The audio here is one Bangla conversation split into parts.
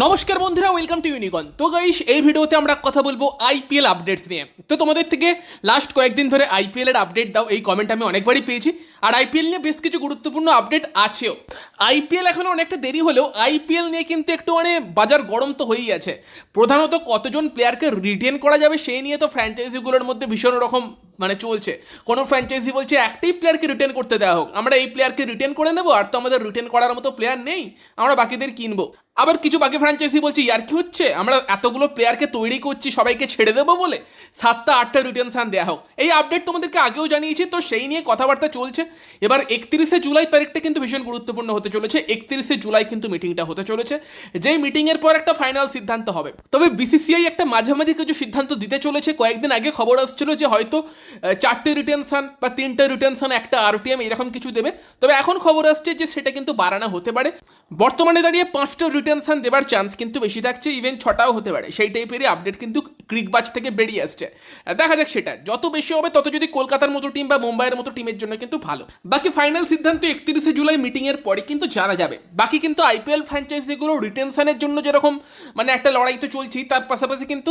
নমস্কার বন্ধুরা ওয়েলকাম টু ইউনিকন তো গাইস এই ভিডিওতে আমরা কথা বলব আইপিএল আপডেটস নিয়ে। তো তোমাদের থেকে লাস্ট কয়েকদিন ধরে আইপিএল এর আপডেট দাও, এই কমেন্ট আমি অনেকবারই পেয়েছি। আর আইপিএল নিয়ে বেশ কিছু গুরুত্বপূর্ণ আপডেট আছেও। আইপিএল এখনও অনেকটা দেরি হলেও আইপিএল নিয়ে কিন্তু একটু মানে বাজার গরম তো হয়েই আছে। প্রধানত কতজন প্লেয়ারকে রিটেন করা যাবে, সেই নিয়ে তো ফ্র্যাঞ্চাইজিগুলোর মধ্যে ভীষণ রকম মানে চলছে। কোনো ফ্র্যাঞ্চাইজি বলছে একটাই প্লেয়ারকে রিটেন করতে দেওয়া হোক। আমরা এই প্লেয়ারকে রিটেন করে নেব, আর তো আমাদের রিটেন করার মতো প্লেয়ার নেই, আমরা বাকিদের কিনবো। আবার কিছু বাকি ফ্র্যাঞ্চাইজি বলছে, ইয়ার কি হচ্ছে? আমরা এতগুলো প্লেয়ারকে তৈরি করছি, সবাইকে ছেড়ে দেবো বলে? সাতটা, আটটা রিটেনশন দেওয়া হোক। এই আপডেট তোমাদেরকে আগেও জানিয়েছি, তো সেই নিয়ে কথাবার্তা চলছে। এবার একত্রিশে জুলাই তারিখটা কিন্তু ভীষণ গুরুত্বপূর্ণ হতে চলেছে। একত্রিশে জুলাই কিন্তু মিটিংটা হতে চলেছে, যেই মিটিংয়ের পর একটা ফাইনাল সিদ্ধান্ত হবে। তবে বিসিসিআই একটা মাঝামাঝি কিছু সিদ্ধান্ত দিতে চলেছে। কয়েকদিন আগে খবর আসছিল যে হয়তো চারটে রিটেনশন বা তিনটে রিটেনশন একটা আরটিএম এরকম কিছু দেবে। তবে এখন খবর আসছে যে সেটা কিন্তু বাড়ানো হতে পারে। বর্তমানে দাঁড়িয়ে পাঁচটা রিটেনশন দেবার চান্স কিন্তু বেশি থাকছে ইভেন ছটাও হতে পারে। সেই টাইপেরই আপডেট কিন্তু ক্রিকবাজ থেকে বেরিয়ে আসছে। দেখা যাক সেটা। যত বেশি হবে, তত যদি কলকাতার মতো টিম বা মুম্বাইয়ের মতো টিমের জন্য কিন্তু ভালো। বাকি ফাইনাল সিদ্ধান্ত একত্রিশে জুলাই মিটিংয়ের পরে কিন্তু জানা যাবে। বাকি কিন্তু আইপিএল ফ্র্যাঞ্চাইজিগুলো রিটেনশনের জন্য যেরকম মানে একটা লড়াই তো চলছেই, তার পাশাপাশি কিন্তু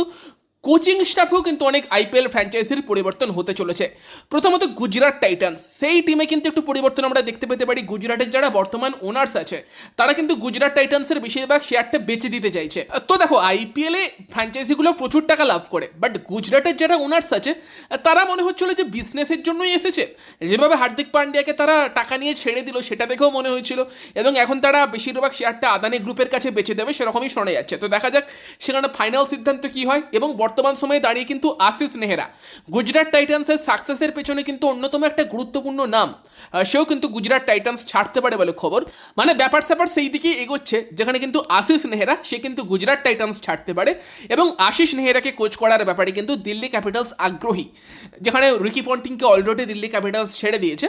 কোচিং স্টাফেও কিন্তু অনেক আইপিএল ফ্র্যাঞ্চাইজির পরিবর্তন হতে চলেছে। প্রথমত গুজরাট টাইটান্স। সেই টিমে কিন্তু একটু পরিবর্তন আমরা দেখতে পেতে পারি। গুজরাটের যারা বর্তমান ওনার্স আছে, তারা কিন্তু গুজরাট টাইটান্সের বেশিরভাগ শেয়ারটা বেচে দিতে চাইছে। তো দেখো আইপিএলে ফ্র্যাঞ্চাইজিগুলো প্রচুর টাকা লাভ করে বাট গুজরাটের যারা ওনার্স আছে, তারা মনে হচ্ছিল যে বিজনেসের জন্যই এসেছে। যেভাবে হার্দিক পান্ডিয়াকে তারা টাকা নিয়ে ছেড়ে দিল, সেটা দেখেও মনে হয়েছিল এবং এখন তারা বেশিরভাগ শেয়ারটা আদানি গ্রুপের কাছে বেচে দেবে, সেরকমই শোনা যাচ্ছে। তো দেখা যাক, সেখানে ফাইনাল সিদ্ধান্ত কি হয়, এবং বর্তমান সময়ে দাঁড়িয়ে কিন্তু আশিস নেহরা। গুজরাট টাইটান্সের সাকসেসের পেছনে কিন্তু অন্যতম একটা গুরুত্বপূর্ণ নাম। সেও কিন্তু গুজরাট টাইটান্স ছাড়তে পারে বলে খবর। মানে ব্যাপার স্যাপার সেই দিকেই এগোচ্ছে, যেখানে কিন্তু আশিস নেহরা, সে কিন্তু গুজরাট টাইটান্স ছাড়তে পারে এবং আশিস নেহরাকে কোচ করার ব্যাপারে কিন্তু দিল্লি ক্যাপিটালস আগ্রহী, যেখানে রিকি পন্টিংকে অলরেডি দিল্লি ক্যাপিটালস ছেড়ে দিয়েছে।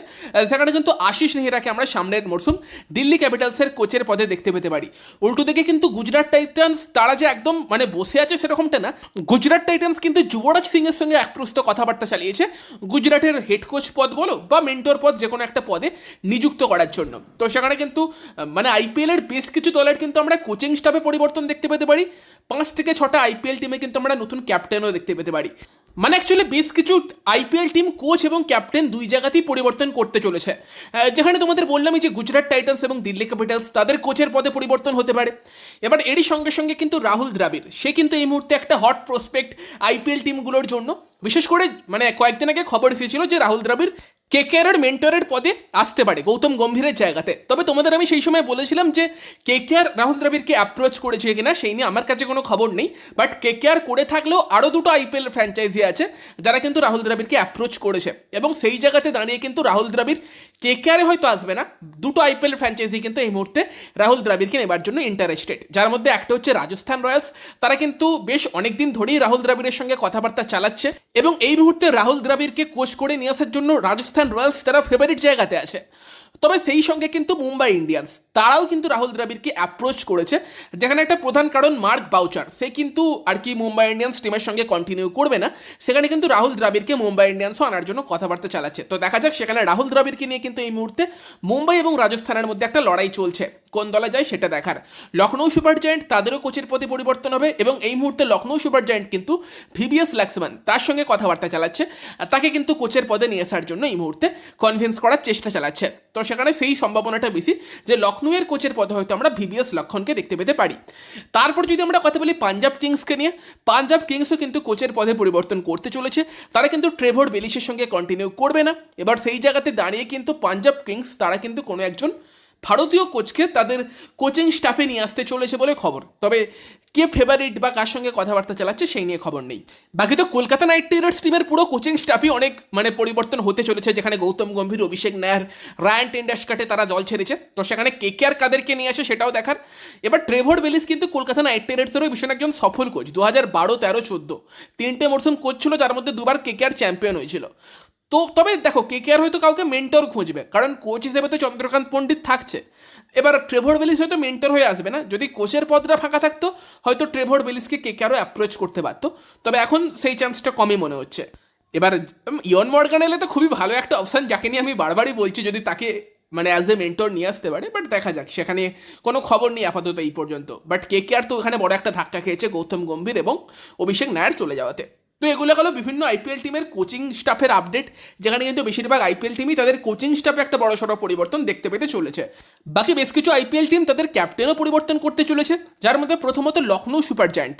সেখানে কিন্তু আশিস নেহরাকে আমরা সামনের মরশুম দিল্লি ক্যাপিটালসের কোচের পদে দেখতে পেতে পারি। উল্টো দিকে কিন্তু গুজরাট টাইটান্স তারা যে একদম মানে বসে আছে সেরকমটা না, গুজরাট টাইটান্স কিন্তু যুবরাজ সিং এর সঙ্গে একপ্রস্ত কথাবার্তা চালিয়েছে। গুজরাটের হেড কোচ পদ বলো বা মেন্টর পদ যে কোনো একটা পদে নিযুক্ত করার জন্য। তো সেখানে কিন্তু মানে আইপিএল এর বেশ কিছু দলের কিন্তু আমরা কোচিং স্টাফে পরিবর্তন দেখতে পেতে পারি। পাঁচ থেকে ছটা আইপিএল টিমে কিন্তু আমরা নতুন ক্যাপ্টেনও দেখতে পেতে পারি। মানে অ্যাকচুয়ালি বেশ কিছু আইপিএল টিম কোচ এবং ক্যাপ্টেন দুই জায়গাতেই পরিবর্তন করতে চলেছে। যেখানে তোমাদের বললাম যে গুজরাট টাইটান্স এবং দিল্লি ক্যাপিটালস তাদের কোচের পদে পরিবর্তন হতে পারে। এবার এরই সঙ্গে সঙ্গে কিন্তু রাহুল দ্রাবিড় সে কিন্তু এই মুহূর্তে একটা হট প্রসপেক্ট আইপিএল টিমগুলোর জন্য। বিশেষ করে মানে কয়েকদিন আগে খবর এসেছিল যে রাহুল দ্রাবিড় কেকেআরের মেন্টরের পদে আসতে পারে গৌতম গম্ভীরের জায়গাতে। তবে তোমাদের আমি সেই সময় বলেছিলাম যে কেকেআর রাহুল দ্রাবিড়কে অ্যাপ্রোচ করেছে কিনা, সেই নিয়ে আমার কাছে কোনো খবর নেই। বাট কেকেআর করে থাকলেও আরও দুটো আইপিএল ফ্র্যাঞ্চাইজি আছে যারা কিন্তু রাহুল দ্রাবিড়কে অ্যাপ্রোচ করেছে। এবং সেই জায়গাতে দাঁড়িয়ে কিন্তু রাহুল দ্রাবিড় কেকেআরে হয়তো আসবে না। দুটো আইপিএল ফ্র্যাঞ্চাইজি কিন্তু এই মুহূর্তে রাহুল দ্রাবিড়কে নেবার জন্য ইন্টারেস্টেড যার মধ্যে একটা হচ্ছে রাজস্থান রয়্যালস। তারা কিন্তু বেশ অনেকদিন ধরেই রাহুল দ্রাবিড়ের সঙ্গে কথাবার্তা চালাচ্ছে এবং এই মুহূর্তে রাহুল দ্রাবিড়কে কোচ করে নিয়ে আসার জন্য রাজস্থান রয়্যালস তারা ফেভারিট জায়গাতে আছে। তবে সেই সঙ্গে কিন্তু মুম্বাই ইন্ডিয়ান্স, তারাও কিন্তু রাহুল দ্রাবিড়কে অ্যাপ্রোচ করেছে, যেখানে একটা প্রধান কারণ মার্ক বাউচার। সে কিন্তু আর কি মুম্বাই ইন্ডিয়ান্স টিমের সঙ্গে কন্টিনিউ করবে না। সেখানে কিন্তু রাহুল দ্রাবিড়কে মুম্বাই ইন্ডিয়ান্সও আনার জন্য কথাবার্তা চালাচ্ছে। তো দেখা যাক সেখানে রাহুল দ্রাবিড়কে নিয়ে কিন্তু এই মুহূর্তে মুম্বাই এবং রাজস্থানের মধ্যে একটা লড়াই চলছে। কোন দলে যায় সেটা দেখার। লখনৌ সুপার জায়েন্ট তাদেরও কোচের পদে পরিবর্তন হবে এবং এই মুহূর্তে লখনৌ সুপার জায়েন্ট কিন্তু ভিভিএস লাক্সমান তার সঙ্গে কথাবার্তা চালাচ্ছে। তাকে কিন্তু কোচের পদে নিয়ে আসার জন্য এই মুহূর্তে কনভিন্স করার চেষ্টা চালাচ্ছে। তো সেখানে সেই সম্ভাবনাটা বেশি যে লখনৌয়ের কোচের পদে হয়তো আমরা ভিভিএস লক্ষণকে দেখতে পেতে পারি। তারপর যদি আমরা কথা বলি পাঞ্জাব কিংসকে নিয়ে, পাঞ্জাব কিংসও কিন্তু কোচের পদে পরিবর্তন করতে চলেছে। তারা কিন্তু ট্রেভর বেলিসের সঙ্গে কন্টিনিউ করবে না। এবার সেই জায়গাতে দাঁড়িয়ে কিন্তু পাঞ্জাব কিংস তারা কিন্তু কোনো একজন ভারতীয় কোচকে তাদের কোচিং স্টাফে নিয়ে আসতে চলেছে বলে খবর। তবে কে ফেভারিট বা কার সঙ্গে কথাবার্তা চালাচ্ছে সেই নিয়ে খবর নেই। বাকি তো কলকাতা নাইট রাইডার্স টিমের পুরো কোচিং স্টাফই অনেক মানে পরিবর্তন হতে চলেছে, যেখানে Gautam Gambhir, Abhishek Nayar, Ryan ten Doeschate তারা জল ছেড়েছে। তো সেখানে কে কে আর কাদেরকে নিয়ে আসে সেটাও দেখার। এবার ট্রেভর বেলিস কিন্তু কলকাতা নাইট রাইডার্সেরও ভীষণ একজন সফল কোচ দু হাজার বারো তেরো চোদ্দ। তিনটে মরশুম কোচ ছিল, যার মধ্যে দুবার কে কে আর চ্যাম্পিয়ন হয়েছিল। তো তবে দেখো কে কে আর হয়তো কাউকে মেন্টর খুঁজবে, কারণ কোচ হিসেবে তো চন্দ্রকান্ত পণ্ডিত থাকছে। এবার ট্রেভর বেলিস হয়তো মেন্টর হয়ে আসবে না, যদি কোচের পদটা ফাঁকা থাকতো, হয়তো ট্রেভর বেলিসকে কে কে আরও অ্যাপ্রোচ করতে পারতো। তবে এখন সেই চান্সটা কমই মনে হচ্ছে। এবার ইয়ন মর্গান এলে তো খুবই ভালো একটা অপশান যাকে নিয়ে আমি বারবারই বলছি, যদি তাকে মানে অ্যাজ এ মেন্টর নিয়ে আসতে পারে বাট দেখা যাক, সেখানে কোনো খবর নেই আপাতত এই পর্যন্ত। বাট কে কে আর তো ওখানে বড় একটা ধাক্কা খেয়েছে, গৌতম গম্ভীর এবং অভিষেক নায়ার চলে যাওয়াতে। তো এগুলো হলো বিভিন্ন আইপিএল টিমের কোচিং স্টাফের আপডেট যেখানে কিন্তু বেশিরভাগ আইপিএল টিমই তাদের কোচিং স্টাফে একটা বড় সড়ো পরিবর্তন দেখতে পেতে চলেছে। বাকি বেশ কিছু আইপিএল টিম তাদের ক্যাপ্টেনও পরিবর্তন করতে চলেছে, যার মধ্যে প্রথমত লখনৌ সুপার জায়ান্ট।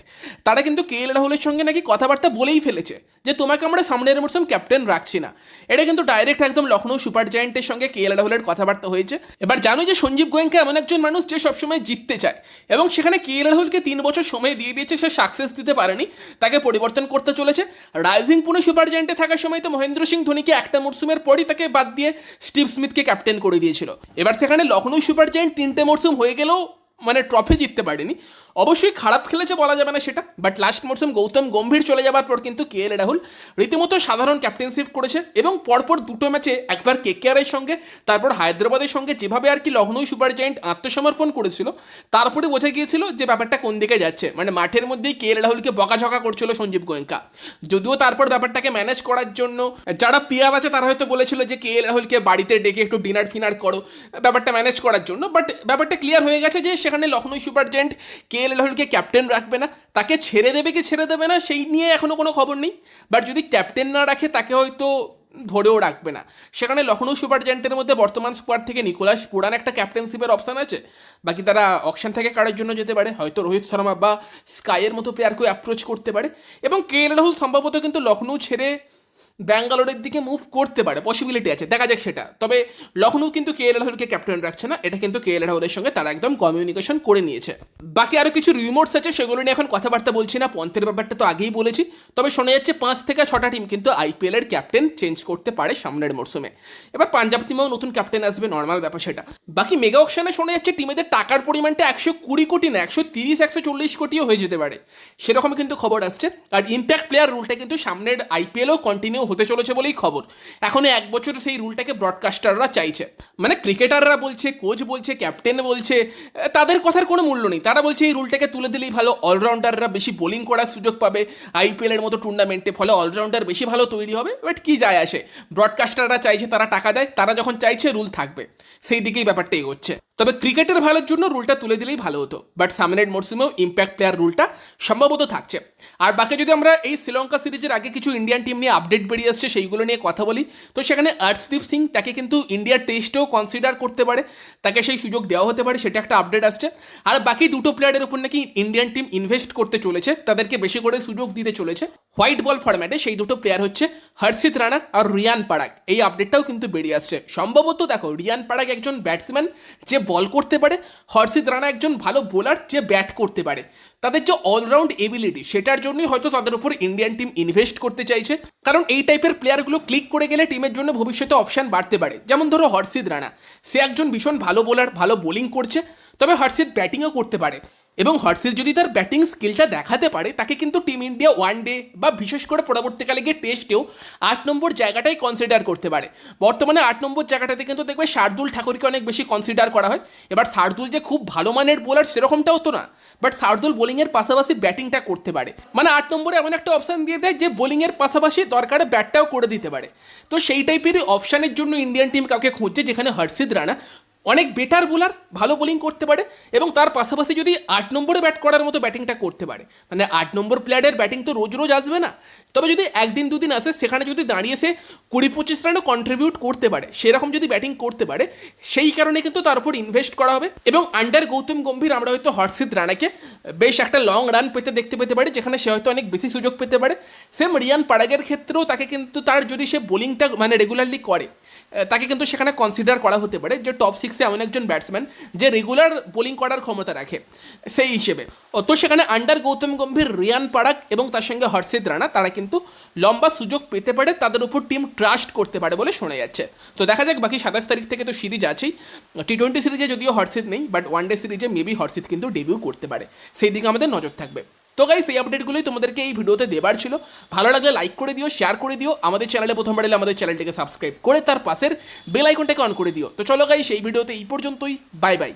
তারা কিন্তু কে এল রাহুলের সঙ্গে নাকি কথাবার্তা বলেই ফেলেছে, যে তোমাকে আমরা সামনের মরশুম ক্যাপ্টেন রাখছি না। এটা কিন্তু ডাইরেক্ট একদম লখনৌ সুপার জায়ান্টের সঙ্গে কে এল রাহুলের কথাবার্তা হয়েছে। এবার জানো যে সঞ্জীব গোয়েঙ্কা এমন একজন মানুষ যে সবসময় জিততে চায়, এবং সেখানে কে এল রাহুলকে তিন বছর সময় দিয়ে দিয়েছে, সে সাকসেস দিতে পারেনি, তাকে পরিবর্তন করতে চলেছে। রাইজিং পুনে সুপার জায়ান্টে থাকার সময় তো মহেন্দ্র সিং ধোনিকে একটা মরসুমের পরই তাকে বাদ দিয়ে স্টিভ স্মিথকে ক্যাপ্টেন করে দিয়েছিল। এবার সেখানে লখনৌ সুপার জায়ান্ট তিনটে মরসুম হয়ে গেলেও মানে ট্রফি জিততে পারেনি। অবশ্যই খারাপ খেলেছে বলা যাবে না সেটা বাট লাস্ট মরসুম গৌতম গম্ভীর চলে যাবার পর কিন্তু কে এল রাহুল রীতিমতো সাধারণ ক্যাপ্টেনশিপ করেছে এবং পরপর দুটো ম্যাচে একবার কে কে আরের সঙ্গে, তারপর হায়দ্রাবাদের সঙ্গে যেভাবে আর কি লখনৌ সুপার জায়েন্ট আত্মসমর্পণ করেছিল, তারপরে বোঝা গিয়েছিল যে ব্যাপারটা কোন দিকে যাচ্ছে। মানে মাঠের মধ্যেই কে এল রাহুলকে বকাঝকা করছিল সঞ্জীব গোয়েঙ্কা। যদিও তারপর ব্যাপারটাকে ম্যানেজ করার জন্য, যারা পিয়ার আছে তারা হয়তো বলেছিল যে কে এল রাহুলকে বাড়িতে ডেকে একটু ডিনার ফিনার করো, ব্যাপারটা ম্যানেজ করার জন্য বাট ব্যাপারটা ক্লিয়ার হয়ে গেছে যে সেখানে Lucknow Super Giant K L রাহুলকে ক্যাপ্টেন রাখবে না, তাকে ছেড়ে দেবে কি ছেড়ে দেবে না, সেই নিয়ে এখনও কোনো খবর নেই। বাট যদি ক্যাপ্টেন না রাখে, তাকে হয়তো ধরেও রাখবে না। সেখানে লখনৌ সুপার জায়েন্টের মধ্যে বর্তমান স্কোয়াড থেকে নিকোলাস পুরান একটা ক্যাপ্টেনশিপের অপশান আছে। বাকি তারা অকশন থেকে কারার জন্য যেতে পারে, হয়তো রোহিত শর্মা বা স্কাইয়ের মতো প্লেয়ারকেও অ্যাপ্রোচ করতে পারে। এবং কে এল রাহুল সম্ভবত কিন্তু লখনৌ ছেড়ে ব্যাঙ্গালোরের দিকে মুভ করতে পারে পসিবিলিটি আছে, দেখা যাক সেটা। তবে লখনৌ কিন্তু কে এল রাহুলকে ক্যাপ্টেন রাখছে না, এটা কিন্তু কে এল রাহুলের সঙ্গে তারা একদম কমিউনিকেশন করে নিয়েছে। বাকি আরও কিছু রিমোটস আছে, সেগুলো নিয়ে এখন কথাবার্তা বলছি না, পন্থের ব্যাপারটা তো আগেই বলেছি। তবে শোনা যাচ্ছে পাঁচ থেকে ছটা টিম কিন্তু আইপিএল এর ক্যাপ্টেন চেঞ্জ করতে পারে সামনের মরশুমে এবার পাঞ্জাব টিমেও নতুন ক্যাপ্টেন আসবে নর্মাল ব্যাপার সেটা। বাকি মেগা অকশনে শোনা যাচ্ছে টিমেদের টাকার পরিমাণটা একশো কুড়ি কোটি না, একশো তিরিশ, একশো চল্লিশ কোটিও হয়ে যেতে পারে। সেরকম কিন্তু খবর আসছে। আর ইম্প্যাক্ট প্লেয়ার রুলটা কিন্তু সামনের আইপিএলও কন্টিনিউ হতে চলেছে বলেই খবর। এখনও এক বছর সেই রুলটাকে ব্রডকাস্টাররা চাইছে। মানে ক্রিকেটাররা বলছে কোচ বলছে ক্যাপ্টেন বলছে, তাদের কথার কোনো মূল্য নেই। তারা বলছে, এই রুলটাকে তুলে দিলেই ভালো অলরাউন্ডাররা বেশি বোলিং করার সুযোগ পাবে আইপিএলের মতো টুর্নামেন্টে ফলে অলরাউন্ডার বেশি ভালো তৈরি হবে বাট কি যায় আসে? ব্রডকাস্টাররা চাইছে তারা টাকা দেয়, তারা যখন চাইছে রুল থাকবে। সেই দিকেই ব্যাপারটা এগোচ্ছে। তবে ক্রিকেটের ভালোর জন্য রুলটা তুলে দিলেই ভালো হতো। বাট সামনের মরসুমেও ইম্প্যাক্ট প্লেয়ার রুলটা সম্ভবত থাকছে। আর বাকি যদি আমরা এই শ্রীলঙ্কা সিরিজের আগে কিছু ইন্ডিয়ান টিম নিয়ে আপডেট বেরিয়ে আসছে, সেইগুলো নিয়ে কথা বলি। তো সেখানে আর্শদীপ সিং তাকে কিন্তু ইন্ডিয়ার টেস্টেও কনসিডার করতে পারে। তাকে সেই সুযোগ দেওয়া হতে পারে, সেটা একটা আপডেট আসছে। আর বাকি দুটো প্লেয়ারের উপর নাকি ইন্ডিয়ান টিম ইনভেস্ট করতে চলেছে, তাদেরকে বেশি করে সুযোগ দিতে চলেছে। হোয়াইট বল ফরম্যাটে সেই দুটো প্লেয়ার হচ্ছে হর্ষিত রানা আর রিয়ান পাড়াক এই আপডেটটাও কিন্তু বেরিয়ে আসছে। সম্ভবত দেখো, রিয়ান পাড়াক একজন ব্যাটসম্যান যে বল করতে পারে, হর্ষিত রানা একজন ভালো বোলার যে ব্যাট করতে পারে। তাদের যে অলরাউন্ড এবিলিটি সেটার জন্যই হয়তো তাদের উপর ইন্ডিয়ান টিম ইনভেস্ট করতে চাইছে। কারণ এই টাইপের প্লেয়ারগুলো ক্লিক করে গেলে টিমের জন্য ভবিষ্যতে অপশন বাড়তে পারে। যেমন ধরো হর্ষিত রানা। সে একজন ভীষণ ভালো বোলার ভালো বোলিং করছে, তবে হর্ষিত ব্যাটিংও করতে পারে। এবং হর্ষিত যদি তার ব্যাটিং স্কিলটা দেখাতে পারে, তাকে কিন্তু টিম ইন্ডিয়া ওয়ান ডে বা বিশেষ করে পরবর্তীকালে গিয়ে টেস্টেও আট নম্বর জায়গাটাই কনসিডার করতে পারে। বর্তমানে আট নম্বর জায়গাটাতে কিন্তু দেখবে শার্দুল ঠাকুরকে অনেক বেশি কনসিডার করা হয়। এবার শার্দুল যে খুব ভালো মানের বোলার সেরকমটাও তো না বাট শার্দুল বোলিংয়ের পাশাপাশি ব্যাটিংটা করতে পারে। মানে আট নম্বরে এমন একটা অপশান দিয়ে দেয় যে বোলিংয়ের পাশাপাশি দরকারে ব্যাটটাও করে দিতে পারে। তো সেই টাইপেরই অপশানের জন্য ইন্ডিয়ান টিম কাউকে খুঁজছে, যেখানে হর্ষিত রানা অনেক বেটার বোলার ভালো বোলিং করতে পারে এবং তার পাশাপাশি যদি আট নম্বরে ব্যাট করার মতো ব্যাটিংটা করতে পারে। মানে আট নম্বর প্লেয়ারের ব্যাটিং তো রোজ রোজ আসবে না। তবে যদি একদিন দুদিন আসে, সেখানে যদি দাঁড়িয়ে সে কুড়ি পঁচিশ রানও কন্ট্রিবিউট করতে পারে, সেরকম যদি ব্যাটিং করতে পারে, সেই কারণে কিন্তু তার উপর ইনভেস্ট করা হবে এবং আন্ডার গৌতম গম্ভীর আমরা হয়তো হর্ষিত রানাকে বেশ একটা লং রান পেতে দেখতে পেতে পারি, যেখানে সে হয়তো অনেক বেশি সুযোগ পেতে পারে। সেম রিয়ান পাড়াগের ক্ষেত্রেও তাকে কিন্তু তার যদি সে বোলিংটা মানে রেগুলারলি করে তাকে কিন্তু সেখানে কনসিডার করা হতে পারে যে টপ সিক্সে এমন একজন ব্যাটসম্যান যে রেগুলার বোলিং করার ক্ষমতা রাখে, সেই হিসেবে। তো সেখানে আন্ডার গৌতম গম্ভীর, রিয়ান পাড়াক এবং তার সঙ্গে হর্ষিত রানা, তারা কিন্তু লম্বা সুযোগ পেতে পারে, তাদের উপর টিম ট্রাস্ট করতে পারে বলে শোনা যাচ্ছে। তো দেখা যাক, বাকি সাতাশ তারিখ থেকে তো সিরিজ আছেই। টি টোয়েন্টি সিরিজে যদিও হর্ষিত নেই বাট ওয়ান ডে সিরিজে মেবি হর্ষিত কিন্তু ডেবিউ করতে পারে। সেই দিকে আমাদের নজর থাকবে। তো গাইস এই আপডেটগুলোই তোমাদেরকে এই ভিডিওতে দেবার ছিল। ভালো লাগলে লাইক করে দিও শেয়ার করে দিও, আমাদের চ্যানেলে প্রথমবার এলে আমাদের চ্যানেলটিকে সাবস্ক্রাইব করে তার পাশের বেল আইকনটাকে অন করে দিও। তো চলো গাইস এই ভিডিওতে এই পর্যন্তই। Bye bye